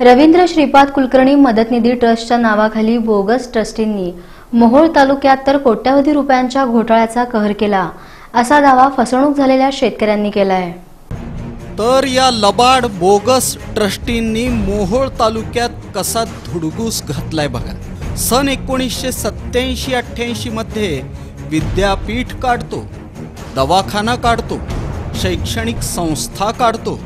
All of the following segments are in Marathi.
रवींद्र श्रीपाद कुलकर्णी मदत निधी ट्रस्टच्या नावाखाली बोगस ट्रस्टींनी मोहोळ तालुक्यात तर कोट्यवधी रुपयांच्या घोटाळ्याचा कहर केला असा दावा फसवणूक झालेल्या शेतकऱ्यांनी केला आहे तर या लबाड बोगस ट्रस्टींनी मोहोळ तालुक्यात कसा धुडगूस घातलाय बघा. सन एकोणीसशे सत्याऐंशी अठ्ठ्याऐंशी मध्ये विद्यापीठ काढतो दवाखाना काढतो शैक्षणिक संस्था काढतो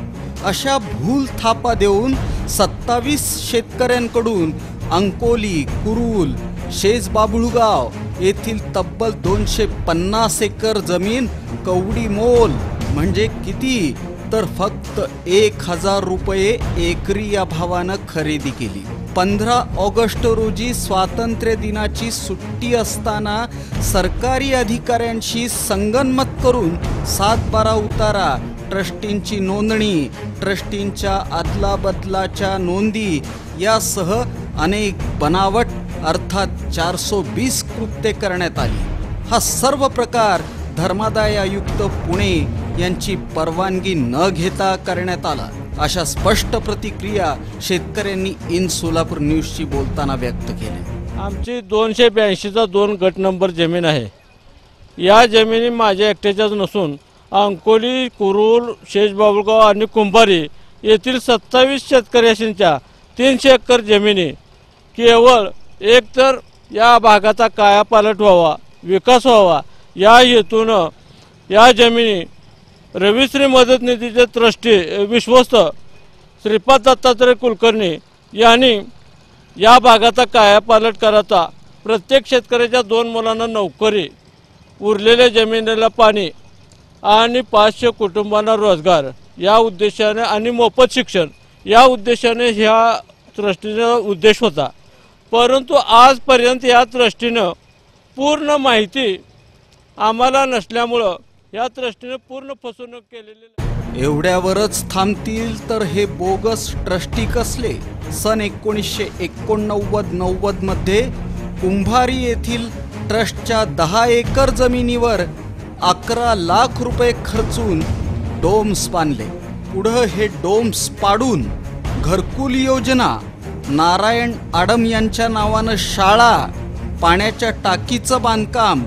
अशा भूल थापा देऊन सत्तावीस शेतकऱ्यांकडून अंकोली कुरुल शेजबाबुळगाव येथील तब्बल दोनशे पन्नास एकर जमीन कवडी मोल म्हणजे किती? तर फक्त एक हजार रुपये एकरी या भावानं खरेदी केली. पंधरा ऑगस्ट रोजी स्वातंत्र्य दिनाची सुट्टी असताना सरकारी अधिकाऱ्यांशी संगनमत करून सात बारा उतारा ट्रस्टींची नोंदणी ट्रस्टींच्या अदलाबदलाच्या नोंदी यासह अनेक बनावट अर्थात चारसो वीस कृत्ये करण्यात आली. हा सर्व प्रकार धर्मादाय आयुक्त पुणे यांची परवानगी न घेता करण्यात आला. अशा स्पष्ट प्रतिक्रिया शेतकऱ्यांनी इन सोलापूर न्यूजशी बोलताना व्यक्त केल्या. आमची दोनशे ब्याऐंशीचा दोन गट नंबर जमीन आहे. या जमिनी माझ्या एकट्याच्याच नसून अंकोली कुरुल शेषबाबुळगाव आणि कुंभारी येथील सत्तावीस शेतकऱ्यांच्या तीनशे एकर जमिनी केवळ एकतर या भागाचा कायापालट व्हावा विकास व्हावा या हेतूनं या जमिनी रविश्री मदत निधीचे ट्रस्टी विश्वस्त श्रीपाद दत्तात्रय कुलकर्णी यांनी या भागाचा कायापालट करायचा प्रत्येक शेतकऱ्याच्या दोन मुलांना नोकरी उरलेल्या जमिनीला पाणी आणि पाचशे कुटुंबांना रोजगार. या उद्देशाने आणि मोफत शिक्षण. या उद्देशाने ह्या ट्रस्टीचा उद्देश होता. परंतु आजपर्यंत या ट्रस्टीनं पूर्ण माहिती आम्हाला नसल्यामुळं या ट्रस्टीनं पूर्ण फसवणूक केलेली एवढ्यावरच थांबतील तर हे बोगस ट्रस्टी कसले? सन एकोणीसशे एकोणनव्वद नव्वदमध्ये कुंभारी येथील ट्रस्टच्या दहा एकर जमिनीवर अकरा लाख रुपये खर्चून डोम्स बांधले. पुढं हे डोम्स पाडून घरकुल योजना नारायण आडम यांच्या नावानं शाळा पाण्याच्या टाकीचं बांधकाम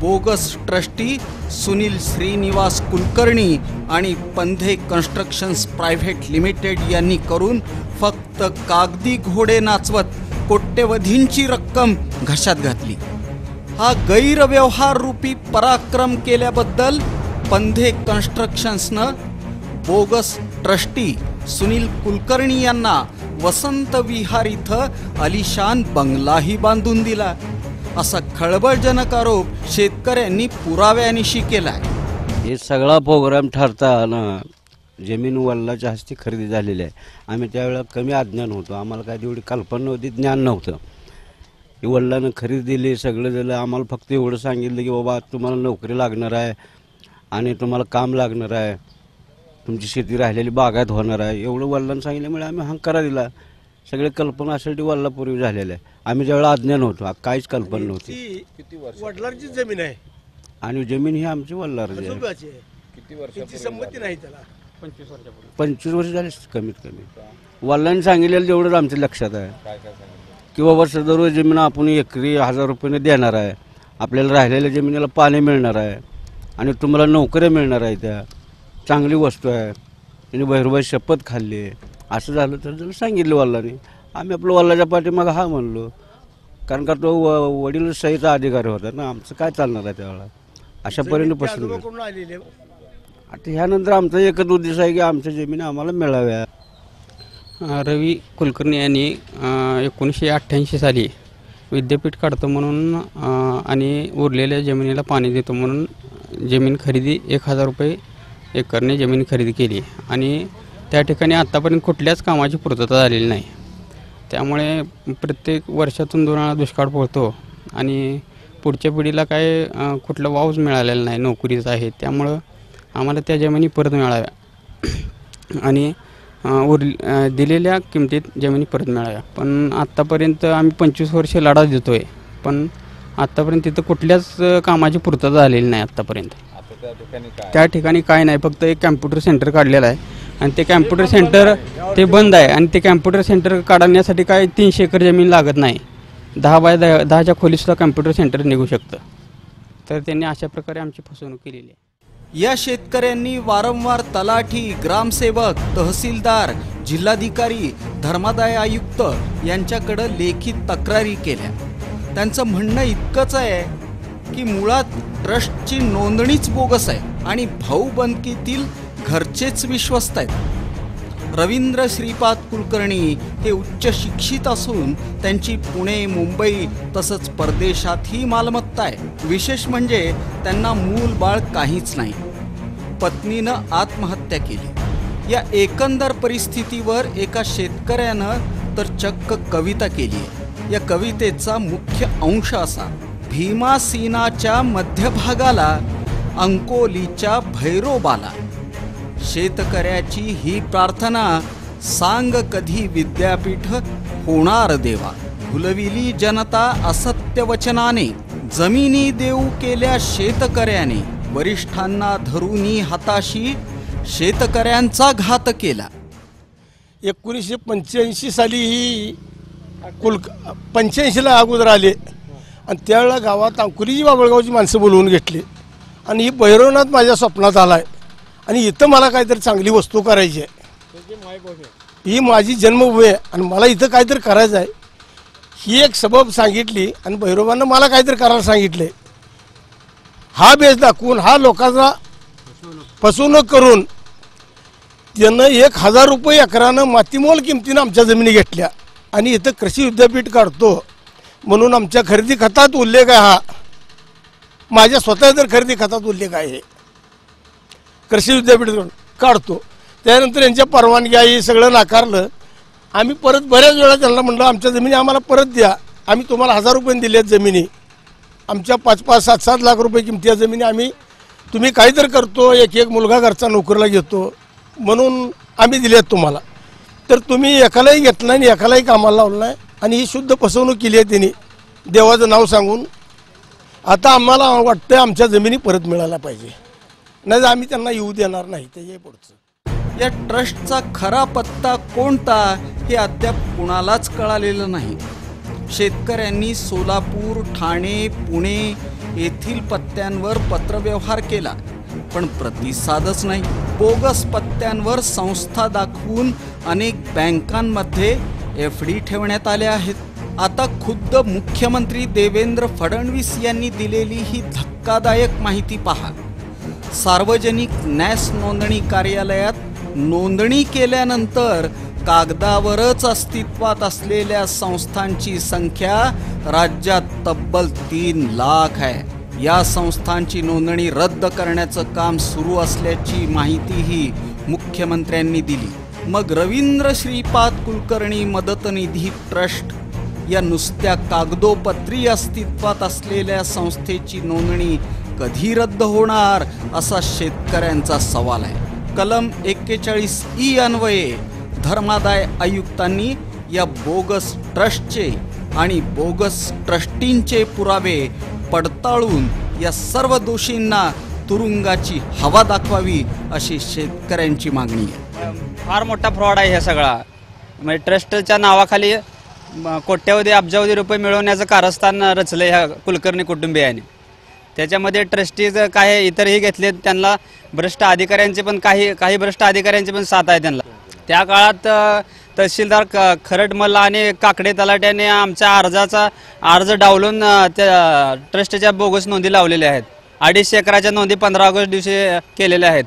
बोगस ट्रस्टी सुनील श्रीनिवास कुलकर्णी आणि पंधे कन्स्ट्रक्शन्स प्रायव्हेट लिमिटेड यांनी करून फक्त कागदी घोडे नाचवत कोट्यवधींची रक्कम घशात घातली. हा गैरव्यवहार रूपी पराक्रम केल्याबद्दल पंधे कन्स्ट्रक्शन्सनं बोगस ट्रस्टी सुनील कुलकर्णी यांना वसंत विहार इथं अलिशान बंगलाही बांधून दिला. असा खळबळजनक आरोप शेतकऱ्यांनी पुराव्यानिशी केलाय. हे सगळा प्रोग्राम ठरताना जमीन वल्लाच्या हस्ती खरेदी झालेली आहे. आम्ही त्यावेळेला कमी अज्ञान होतो. आम्हाला काय तेवढी कल्पना नव्हती ज्ञान नव्हतं. वडिलांनं खरेदी दिली सगळं दिलं. आम्हाला फक्त एवढं सांगितलं की बाबा तुम्हाला नोकरी लागणार आहे आणि तुम्हाला काम लागणार आहे. तुमची शेती राहिलेली बागायत होणार आहे. एवढं वडिलांना सांगितल्यामुळे आम्ही हंकारा दिला. सगळे कल्पना अशासाठी वडिलापूर्वी झालेल्या आहे आम्ही ज्यावेळेला अज्ञान होतो काहीच कल्पना नव्हती. वडिलांची जमीन आहे. आणि जमीन ही आमची वडिलांची आहे. संमती नाही त्याला. पंचवीस वर्ष झाली कमीत कमी. वडिलांनी सांगितलेलं जेवढं आमच्या लक्षात आहे. की बाबा दररोज जमीन आपण एकरी हजार रुपयाने देणार आहे. आपल्याला राहिलेल्या जमिनीला पाणी मिळणार आहे. आणि तुम्हाला नोकऱ्या मिळणार आहे त्या. चांगली वस्तू आहे. त्यांनी बहिरुबाई शपथ खाल्ली. आहे असं झालं तर त्याला सांगितलं वडिलांनी आम्ही आपलं वडिलाच्या पाठीमागं हा म्हणलो. कारण का तो व- वडील सहीचा अधिकारी होता ना. आमचं काय चालणार आहे त्यावेळेला? अशा आजोबाकडून आलेले आता ह्यानंतर आमचा एकच उद्देश आहे की आमच्या जमिनी आम्हाला मिळाव्या. रवी कुलकर्णी यांनी एकोणीसशे अठ्ठ्याऐंशी साली विद्यापीठ काढतो म्हणून आणि उरलेल्या जमिनीला पाणी देतो म्हणून जमीन खरेदी एक हजार रुपये एकरने जमीन खरेदी केली. आणि त्या ठिकाणी आत्तापर्यंत कुठल्याच कामाची पूर्तता झालेली नाही. त्यामुळे प्रत्येक वर्षातून दोन वेळा दुष्काळ पडतो. आणि पुढच्या पिढीला काय कुठलं वावच मिळालेलं नाही नोकरीचं आहे. त्यामुळं आम्हाला त्या जमिनी परत मिळाव्या. आणि उर दिलेल्या किमतीत जमिनी परत मिळाव्या. पण आत्तापर्यंत आम्ही पंचवीस वर्षे लढा देतो आहे पण आत्तापर्यंत तिथं कुठल्याच कामाची पूर्तता झालेली नाही आत्तापर्यंत त्या ठिकाणी काय नाही. फक्त एक कॅम्प्युटर सेंटर काढलेलं आहे. आणि ते कॅम्प्युटर सेंटर ते बंद आहे. आणि ते कॅम्प्युटर सेंटर काढण्यासाठी काय तीनशे एकर जमीन लागत नाही. दहा बाय दहा दहाच्या खोलीसुद्धा कॅम्प्युटर सेंटर निघू शकतं. तर त्यांनी अशा प्रकारे आमची फसवणूक केलेली आहे. या शेतकऱ्यांनी वारंवार तलाठी ग्रामसेवक तहसीलदार जिल्हाधिकारी धर्मादाय आयुक्त यांच्याकडं लेखी तक्रारी केल्या. त्यांचं म्हणणं इतकंच आहे की मुळात ट्रस्टची नोंदणीच बोगस आहे आणि भाऊबंदकीतील घरचेच विश्वस्त आहेत. रवींद्र श्रीपाद कुलकर्णी हे उच्च शिक्षित असून त्यांची पुणे मुंबई तसंच परदेशातही मालमत्ता आहे. विशेष म्हणजे त्यांना मूल बाळ काहीच नाही. पत्नीनं आत्महत्या केली. या एकंदर परिस्थितीवर एका शेतकऱ्यानं तर चक्क कविता केली आहे. या कवितेचा मुख्य अंश असा भीमासीनाच्या मध्यभागाला अंकोलीच्या भैरोबाला शेतकऱ्याची ही प्रार्थना सांग कधी विद्यापीठ होणार देवा. भुलविली जनता असत्य वचनाने जमिनी देऊ केल्या शेतकऱ्याने वरिष्ठांना धरूनी हाताशी शेतकऱ्यांचा घात केला. एकोणीसशे पंच्याऐंशी साली ही कुल पंच्याऐंशीला अगोदर आले. आणि त्यावेळेला गावात अंकुरीजी बाबळगावची माणसं बोलवून घेतली. आणि ही भैरवनाथ माझ्या स्वप्नात आला आहे आणि इथं मला काहीतरी चांगली वस्तू करायची आहे. ही माझी जन्मभूमी आहे आणि मला इथं काहीतरी करायचं आहे. ही एक सबब सांगितली आणि भैरोबानं मला काहीतरी करायला सांगितले. हा बेस दाखवून हा लोकांचा फसवणूक करून त्यानं एक हजार रुपये एकरानं मातीमोल किमतीनं आमच्या जमिनी घेतल्या. आणि इथं कृषी विद्यापीठ काढतो. म्हणून आमच्या खरेदी खतात उल्लेख आहे हा. माझ्या स्वतः तर खरेदी खतात उल्लेख आहे. कृषी विद्यापीठातून काढतो. त्यानंतर यांच्या परवानग्या हे सगळं नाकारलं. आम्ही परत बऱ्याच वेळा त्यांना म्हणलं आमच्या जमिनी आम्हाला परत द्या. आम्ही तुम्हाला हजार रुपये दिल्यात जमिनी. आमच्या पाच पाच सात सात लाख रुपये किमतीच्या जमिनी. आम्ही तुम्ही काहीतरी करतो. एक एक मुलगा घरचा नोकरीला घेतो. म्हणून आम्ही दिल्यात तुम्हाला. तर तुम्ही एकालाही घेतला नाही आणि एकालाही कामाला लावलं नाही. आणि ही शुद्ध फसवणूक केली आहे त्यांनी. देवाचं नाव सांगून. आता आम्हाला वाटतं आमच्या जमिनी परत मिळायला पाहिजे. नाही आम्ही त्यांना येऊ देणार नाही ते हे पुढचं. या ट्रस्टचा खरा पत्ता कोणता हे अद्याप कुणालाच कळालेलं नाही. शेतकऱ्यांनी सोलापूर ठाणे पुणे येथील पत्त्यांवर पत्रव्यवहार केला पण प्रतिसादच नाही. बोगस पत्त्यांवर संस्था दाखवून अनेक बँकांमध्ये एफ डी ठेवण्यात आल्या आहेत. आता खुद्द मुख्यमंत्री देवेंद्र फडणवीस यांनी दिलेली ही धक्कादायक माहिती पहा. सार्वजनिक नॅस नोंदणी कार्यालयात नोंदणी केल्यानंतर कागदावरच अस्तित्वात असलेल्या संस्थांची संख्या राज्यात तब्बल तीन लाख आहे. या संस्थांची नोंदणी रद्द करण्याचं काम सुरू असल्याची माहितीही मुख्यमंत्र्यांनी दिली. मग रवींद्र श्रीपाद कुलकर्णी मदत निधी ट्रस्ट या नुसत्या कागदोपत्री अस्तित्वात असलेल्या संस्थेची नोंदणी कधी रद्द होणार असा शेतकऱ्यांचा सवाल आहे. कलम एक्केचाळीस ई अन्वये धर्मादाय आयुक्तांनी या बोगस ट्रस्टचे आणि बोगस ट्रस्टींचे पुरावे पडताळून या सर्व दोषींना तुरुंगाची हवा दाखवावी अशी शेतकऱ्यांची मागणी आहे. फार मोठा फ्रॉड आहे हे सगळा. म्हणजे ट्रस्टच्या नावाखाली कोट्यावधी कोट्यवधी अब्जावधी रुपये मिळवण्याचं कारस्थान रचलं ह्या कुलकर्णी कुटुंबियांनी. त्याच्यामध्ये ट्रस्टीज काही इतरही घेतले त्यांना भ्रष्ट अधिकाऱ्यांचे पण काही काही भ्रष्ट अधिकाऱ्यांचे पण साथ आहे त्यांना. त्या काळात तहसीलदार क खरटमल्ला आणि काकडे तलाट्याने आमच्या अर्जाचा अर्ज डावलून त्या ट्रस्टच्या बोगस नोंदी लावलेल्या आहेत. अडीचशे एकराच्या नोंदी पंधरा ऑगस्ट दिवशी केलेल्या आहेत.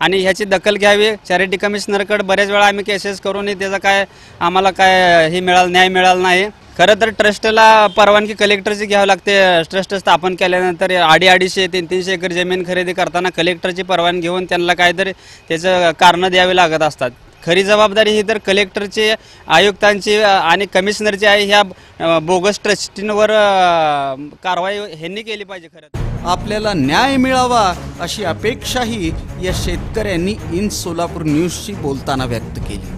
आणि ह्याची दखल घ्यावी. चॅरिटी कमिशनरकडे बऱ्याच वेळा आम्ही केसेस करूनही त्याचा काय आम्हाला काय हे मिळालं न्याय मिळाला नाही. खरं तर ट्रस्टला परवानगी कलेक्टरची घ्यावी लागते. ट्रस्ट स्थापन केल्यानंतर अडी अडीचशे तीन तीनशे एकर जमीन खरेदी करताना कलेक्टरची परवानगी घेऊन त्यांना काहीतरी त्याचं कारणं द्यावी लागत असतात. खरी जबाबदारी ही तर कलेक्टरची आयुक्तांची आणि कमिशनरची आहे. ह्या बोगस ट्रस्टींवर कारवाई ह्यांनी केली पाहिजे खरं तर. आपल्याला न्याय मिळावा अशी अपेक्षाही या शेतकऱ्यांनी इन सोलापूर न्यूजशी बोलताना व्यक्त केली.